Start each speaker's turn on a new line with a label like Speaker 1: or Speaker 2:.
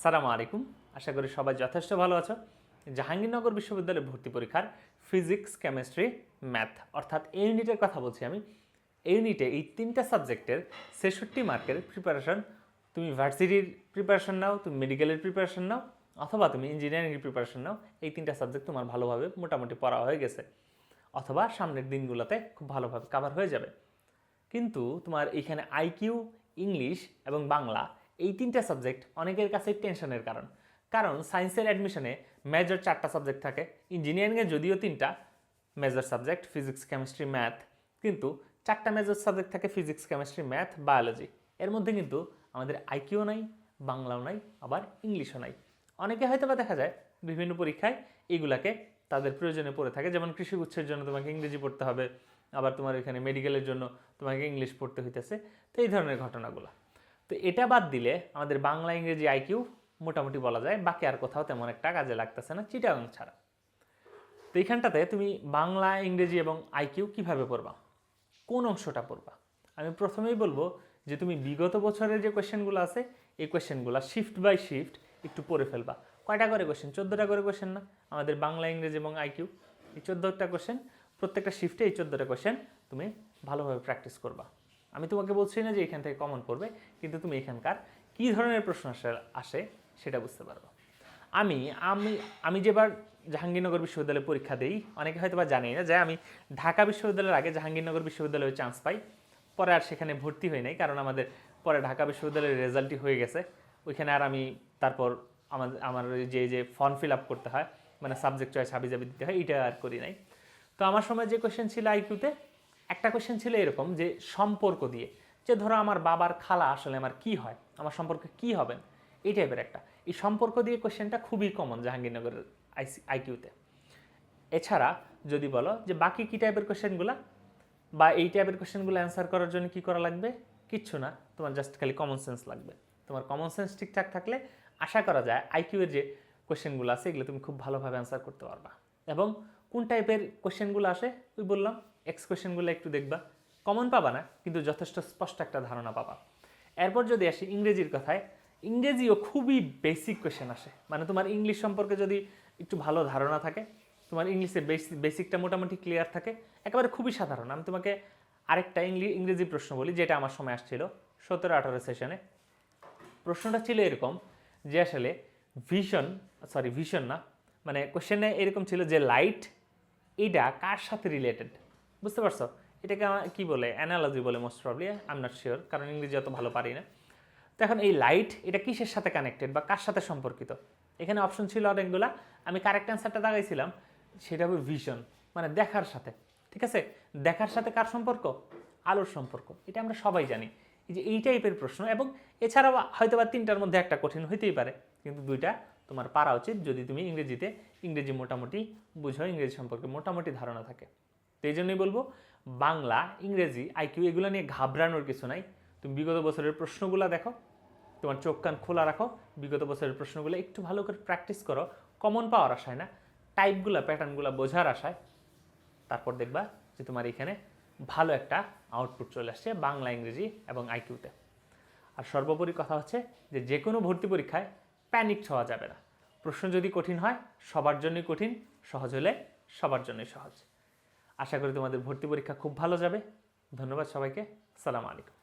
Speaker 1: আসসালামু আলাইকুম। আশা করি সবাই যথেষ্ট ভালো আছো। জাহাঙ্গীরনগর বিশ্ববিদ্যালয়ের ভর্তি পরীক্ষার ফিজিক্স, কেমিস্ট্রি, ম্যাথ অর্থাৎ এই ইউনিটের কথা বলছি আমি। এই ইউনিটে এই তিনটা সাবজেক্টের ছেষট্টি মার্কের প্রিপারেশন তুমি ভার্সিটির প্রিপারেশন নাও, তুমি মেডিকেলের প্রিপারেশন নাও, অথবা তুমি ইঞ্জিনিয়ারিংয়ের প্রিপারেশন নাও, এই তিনটা সাবজেক্ট তোমার ভালোভাবে মোটামুটি পড়া হয়ে গেছে। অথবা সামনের দিনগুলোতে খুব ভালোভাবে কাভার হয়ে যাবে। কিন্তু তোমার এখানে আইকিউ ইংলিশ এবং বাংলা এই তিনটা সাবজেক্ট অনেকের কাছে টেনশনের কারণ। কারণ সায়েন্সের অ্যাডমিশনে মেজর চারটা সাবজেক্ট থাকে ইঞ্জিনিয়ারিংয়ে যদিও তিনটা major subject physics chemistry math কিন্তু চারটা মেজর সাবজেক্ট থাকে ফিজিক্স কেমিস্ট্রি ম্যাথ বায়োলজি এর মধ্যে কিন্তু আমাদের আইকিউ নাই, বাংলাও নাই, আবার ইংলিশও নাই। অনেকে হয়তো বা দেখা যায় বিভিন্ন পরীক্ষায় এইগুলাকে তাদের প্রয়োজনে পড়ে থাকে, যেমন কৃষি গুচ্ছের জন্য তোমাকে ইংরেজি পড়তে হবে, আবার তোমার এখানে মেডিকেলের জন্য তোমাকে ইংলিশ পড়তে হইতেছে, তো এই ধরনের ঘটনাগুলো। তো এটা বাদ দিলে আমাদের বাংলা ইংরেজি আইকিউ মোটামুটি বলা যায়, বাকি আর কোথাও তেমন একটা কাজে লাগতেছে না চিটাগাং ছাড়া। তো এইখানটাতে তুমি বাংলা, ইংরেজি এবং আইকিউ কীভাবে পড়বা? কোন অংশটা পড়বা? আমি প্রথমেই বলব যে তুমি বিগত বছরের যে কোয়েশ্চেনগুলো আছে, এই কোয়েশ্চেনগুলো শিফট বাই শিফট একটু পড়ে ফেলবা। কয়টা করে কোয়েশ্চেন চোদ্দোটা করে কোয়েশ্চেন না? আমাদের বাংলা, ইংরেজি এবং আইকিউ, এই চোদ্দোটা কোয়েশ্চেন প্রত্যেকটা শিফটে এই চোদ্দোটা কোয়েশ্চেন তুমি ভালোভাবে প্র্যাকটিস করবা। আমি তোমাকে বলছি না যে এখান থেকে কমন পড়বে কিন্তু তুমি এখানকার কী ধরনের প্রশ্ন আসে সেটা বুঝতে পারব। আমি আমি আমি যেবার জাহাঙ্গীরনগর বিশ্ববিদ্যালয়ে পরীক্ষা দিই, অনেকে হয়তো বা জানি না যে আমি ঢাকা বিশ্ববিদ্যালয়ের আগে জাহাঙ্গীরনগর বিশ্ববিদ্যালয়ে চান্স পাই, পরে আর সেখানে ভর্তি হই নাই, কারণ আমাদের পরে ঢাকা বিশ্ববিদ্যালয়ের রেজাল্টই হয়ে গেছে। ওইখানে আর আমি তারপর আমার আমার যে যে ফর্ম ফিল আপ করতে হয় মানে সাবজেক্ট চয়েস হাবি জাবি দিতে হয় এটা আর করি নাই। তো আমার সময় যে কোয়েশ্চেন ছিল আইকিউতে একটা কোয়েশ্চেন ছিল এরকম যে সম্পর্ক দিয়ে, যে ধরো আমার বাবার খালা আসলে আমার কি হয়, আমার সম্পর্কে কি হবেন এই টাইপের একটা। এই সম্পর্ক দিয়ে কোয়েশ্চেনটা খুবই কমন জাহাঙ্গীরনগরের আইসি আইকিউতে এছাড়া যদি বলো যে বাকি কী টাইপের কোয়েশ্চেনগুলো বা এই টাইপের কোয়েশ্চেনগুলো অ্যান্সার করার জন্য কি করা লাগবে? কিচ্ছু না, তোমার জাস্ট খালি কমন সেন্স লাগবে। তোমার কমন সেন্স ঠিকঠাক থাকলে আশা করা যায় আইকিউয়ের যে কোয়েশ্চেনগুলো আছে, এগুলো তুমি খুব ভালোভাবে অ্যান্সার করতে পারবা। এবং কোন টাইপের কোয়েশ্চেনগুলো আসে? ওই বললাম। এক্স কোয়েশ্চেনগুলো একটু দেখবা। কমন পাবা না, কিন্তু যথেষ্ট স্পষ্ট একটা ধারণা পাবা। এরপর যদি আসি ইংরেজির কথায়, ইংরেজিও খুবই বেসিক কোয়েশ্চেন আসে। মানে তোমার ইংলিশ সম্পর্কে যদি একটু ভালো ধারণা থাকে, তোমার ইংলিশে বেসিক বেসিকটা মোটামুটি ক্লিয়ার থাকে, একেবারে খুবই সাধারণ। আমি তোমাকে আরেকটা ইংলি, ইংরেজি প্রশ্ন বলি, যেটা আমার সময় আসছিল সতেরো আঠারো সেশনে প্রশ্নটা ছিল এরকম যে আসলে ভিশন সরি ভিশন না মানে কোশ্চেনে এরকম ছিল যে লাইট এটা কার সাথে রিলেটেড বুঝতে পারছ? এটাকে কি বলে? অ্যানালজি বলে most probably I not sure কারণ ইংরেজি অত ভালো পারি না। তো এখন এই লাইট এটা কিসের সাথে কানেক্টেড বা কার সাথে সম্পর্কিত? এখানে অপশন ছিল অনেকগুলা। আমি কারেক্ট অ্যান্সারটা দাগাইছিলাম, সেটা হবে ভিশন মানে দেখার সাথে। ঠিক আছে? দেখার সাথে কার সম্পর্ক? আলোর সম্পর্ক। এটা আমরা সবাই জানি। এই যে এই টাইপের প্রশ্ন, এবং এছাড়াও হয়তো বা তিনটার মধ্যে একটা কঠিন হইতেই পারে, কিন্তু দুইটা তোমার পারা উচিত যদি তুমি ইংরেজিতে ইংরেজি মোটামুটি বুঝো, ইংরেজি সম্পর্কে মোটামুটি ধারণা থাকে। তো এই জন্যই বলব, বাংলা, ইংরেজি আইকিউ এগুলো নিয়ে ঘাবড়ানোর কিছু নাই। তুমি বিগত বছরের প্রশ্নগুলো দেখো, তোমার চোখ কান খোলা রাখো, বিগত বছরের প্রশ্নগুলো একটু ভালো করে প্র্যাকটিস করো। কমন পাওয়ার আশায় না, টাইপগুলো, প্যাটার্নগুলো বোঝার আশায়। তারপর দেখবা যে তোমার এখানে ভালো একটা আউটপুট চলে আসছে বাংলা, ইংরেজি এবং আইকিউতে আর সর্বোপরি কথা হচ্ছে যে যে কোনো ভর্তি পরীক্ষায় প্যানিক হওয়া যাবে না। প্রশ্ন যদি কঠিন হয়, সবার জন্যই কঠিন, সহজ হলে সবার জন্যই সহজ। আশা করি তোমাদের ভর্তি পরীক্ষা খুব ভালো যাবে। ধন্যবাদ সবাইকে। সালাম আলাইকুম।